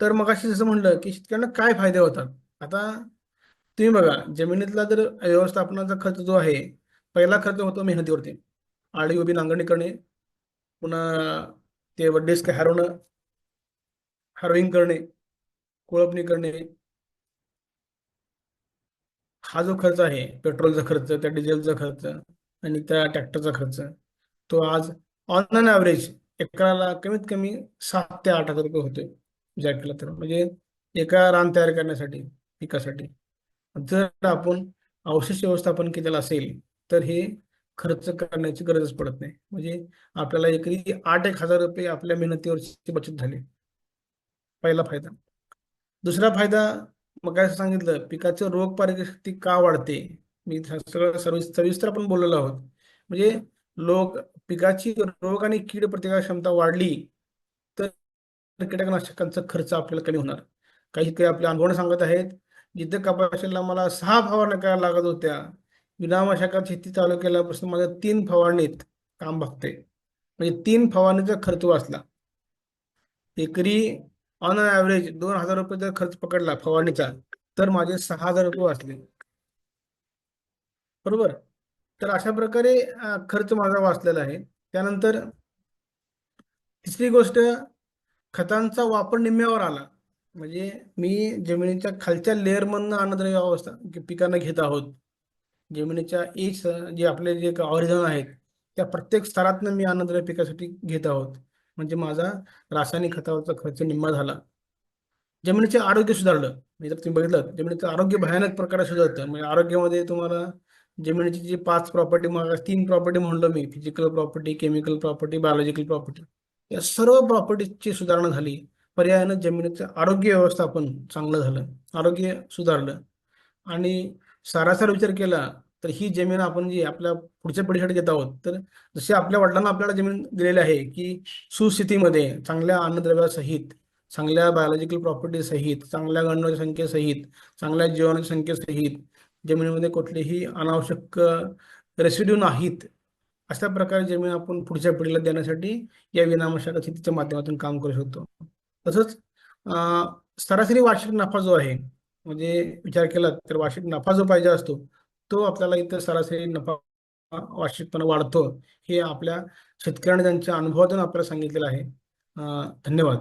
तर मग अशी जसं म्हणलं की शेतकऱ्यांना काय फायदे होतात? आता तुम्ही बघा जमिनीतला जर व्यवस्थापनाचा खर्च जो आहे पहिला खर्च होतो मेहनतीवरती. आडी उभी नांगरणी करणे पुन्हा ते डिस्क हरवणं हार्विंग करणे कोळपणी करणे. हा जो खर्च आहे पेट्रोलचा खर्च त्या डिझेलचा खर्च आणि त्या ट्रॅक्टरचा खर्च तो आज ऑन ॲव्हरेज एकराला कमीत कमी सात ते आठ हजार रुपये होतोय. विचार केला तर. म्हणजे एका रान तयार करण्यासाठी पिकासाठी. जर आपण अवशेष व्यवस्थापन केलेलं असेल तर हे खर्च करण्याची गरजच पडत नाही. म्हणजे आपल्याला एकरी आठ एक हजार रुपये आपल्या मेहनतीवरची बचत झाली. पहिला फायदा. दुसरा फायदा मग काय सांगितलं? पिकाचं रोग शक्ती का वाढते? मी सगळं सविस्तर आपण बोललेलो आहोत. म्हणजे लोक पिकाची रोग आणि कीड प्रतिकार क्षमता वाढली तर कीटकनाशकांचा खर्च आपल्याला कमी होणार? काही काही आपल्या अनुभव सांगत आहेत. जिथं कपाशीला मला सहा फवारण्या करायला लागत होत्या विनामशाखा शेती चालू केल्यापासून माझ्या तीन फवारणीत काम बघते. म्हणजे तीन फवारणीचा खर्च वाचला. एकरी ऑन ॲव्हरेज दोन हजार रुपये जर खर्च पकडला फवारणीचा तर माझे सहा हजार रुपये वाचले. बरोबर? तर अशा प्रकारे खर्च माझा वाचलेला आहे. त्यानंतर तिसरी गोष्ट खतांचा वापर निम्म्यावर आला. म्हणजे मी जमिनीच्या खालच्या लेअरमधनं अन्नद्रव्य अवस्था पिकांना घेत आहोत. जमिनीच्या एच जे आपले जे ऑरिजन आहेत त्या प्रत्येक स्तरातनं मी अन्नद्रव्य पिकासाठी घेत आहोत. म्हणजे माझा रासायनिक खतावरचा खर्च निम्मा झाला. जमिनीचे आरोग्य सुधारलं. म्हणजे जर तुम्ही बघितलं जमिनीचं आरोग्य भयानक प्रकारे सुधारतं. म्हणजे आरोग्यामध्ये तुम्हाला जमिनीची जी पाच प्रॉपर्टी तीन प्रॉपर्टी म्हणलं मी physical property chemical property biological property या सर्व प्रॉपर्टीजची सुधारणा झाली. पर्यायानं जमिनीचं आरोग्य व्यवस्थापन चांगलं झालं. आरोग्य सुधारलं. आणि सारासार विचार केला तर ही जमीन आपण जी आपल्या पुढच्या पिढीसाठी देत आहोत तर जसे आपल्या वडिलांना आपल्याला जमीन दिलेली आहे की सुस्थितीमध्ये चांगल्या अन्नद्रव्यासहित चांगल्या बायोलॉजिकल प्रॉपर्टी सहित चांगल्या गणनाच्या संख्येसहित चांगल्या जीवनाच्या संख्येसहित जमिनीमध्ये कुठलेही अनावश्यक रेसिड्यू नाहीत अशा प्रकारे जमीन आपण पुढच्या पिढीला देण्यासाठी या विनामशाखा शेतीच्या माध्यमातून काम करू शकतो. तसंच सरासरी वार्षिक नफा जो आहे म्हणजे विचार केला तर वार्षिक नफा जो पाहिजे असतो तो आपल्याला इथं सरासरी नफा वार्षिकपणे वाढतो हे आपल्या शेतकऱ्यांनी त्यांच्या अनुभवातून आपल्याला सांगितलेलं आहे. धन्यवाद.